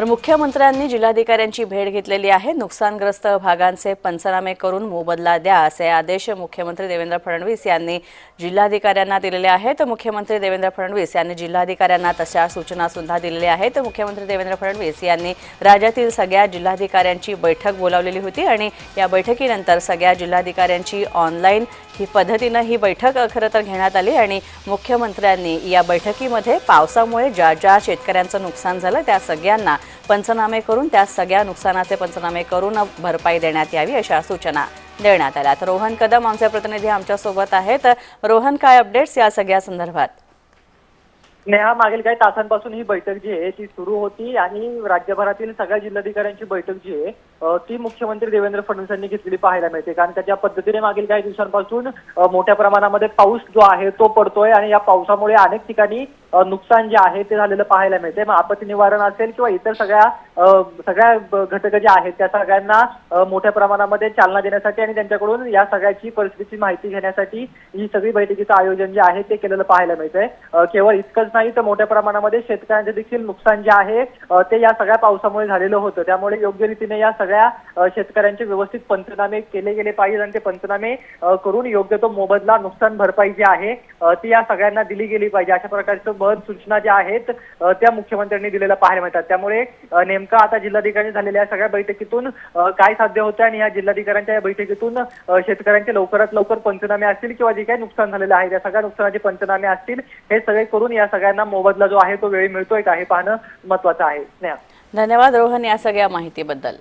तर मुख्यमंत्र्यांनी जिल्हाधिकाऱ्यांची भेट घेतलेली आहे. नुकसानग्रस्त भागांचे पंचनामे करून मोबदला द्या असे आदेश मुख्यमंत्री देवेंद्र फडणवीस यांनी जिल्हाधिकाऱ्यांना दिलेले आहेत. मुख्यमंत्री देवेंद्र फडणवीस यांनी जिल्हाधिकाऱ्यांना तशा सूचना सुद्धा दिलेल्या आहेत. मुख्यमंत्री देवेंद्र फडणवीस यांनी राज्यातील सगळ्या जिल्हाधिकाऱ्यांची बैठक बोलावलेली होती आणि या बैठकीनंतर सगळ्या जिल्हाधिकाऱ्यांची ऑनलाईन ही पद्धतीनं ही बैठक खरं तर घेण्यात आली आणि मुख्यमंत्र्यांनी या बैठकीमध्ये पावसामुळे ज्या ज्या शेतकऱ्यांचं नुकसान झालं त्या सगळ्यांना पंचनामे करून त्या सगळ्या नुकसानाचे पंचनामे करून भरपाई देण्यात यावी अशा सूचना देण्यात आल्या. तर रोहन कदम आमचे प्रतिनिधी आमच्यासोबत आहेत. रोहन काय अपडेट्स या सगळ्या संदर्भात? नेहा मागील काही तासांपासून ही बैठक जी आहे ती सुरू होती आणि राज्यभरातील सगळ्या जिल्हाधिकाऱ्यांची बैठक जी आहे ती मुख्यमंत्री देवेंद्र फडणवीस यांनी घेतलेली पाहायला मिळते. कारण त्याच्या पद्धतीने मागील काही दिवसांपासून मोठ्या प्रमाणामध्ये पाऊस जो आहे तो पडतोय आणि या पावसामुळे अनेक ठिकाणी नुकसान जे आहे ते झालेलं पाहायला मिळते मग आपत्ती निवारण असेल किंवा इतर सगळ्या सगळ्या घटक जे आहेत त्या सगळ्यांना मोठ्या प्रमाणामध्ये चालना देण्यासाठी आणि त्यांच्याकडून या सगळ्याची परिस्थितीची माहिती घेण्यासाठी ही सगळी बैठकीचं आयोजन जे आहे ते केलेलं पाहायला मिळतंय. केवळ इतकंच नाही तर मोठ्या प्रमाणामध्ये शेतकऱ्यांचे देखील नुकसान जे आहे ते या सगळ्या पावसामुळे झालेलं होतं. त्यामुळे योग्य रीतीने या सगळ्या शेतकऱ्यांचे व्यवस्थित पंचनामे केले गेले पाहिजेत आणि ते पंचनामे करून योग्य तो मोबदला नुकसान भरपाई जी आहे ती या सगळ्यांना दिली गेली पाहिजे. अशा प्रकारचं बद सूचना ज्या आहेत त्या मुख्यमंत्र्यांनी दिलेल्या पाहायला मिळतात. त्यामुळे नेमकं आता जिल्हाधिकारी झालेल्या या सगळ्या बैठकीतून काय साध्य होतं आणि या जिल्हाधिकाऱ्यांच्या या बैठकीतून शेतकऱ्यांचे लवकरात लवकर पंचनामे असतील किंवा जे काही नुकसान झालेलं आहे त्या सगळ्या नुकसानाचे पंचनामे असतील हे सगळे करून या सगळ्यांना मोबदला जो आहे तो वेळ मिळतोय का हे पाहणं महत्वाचं आहे. धन्यवाद रोहन या सगळ्या माहितीबद्दल.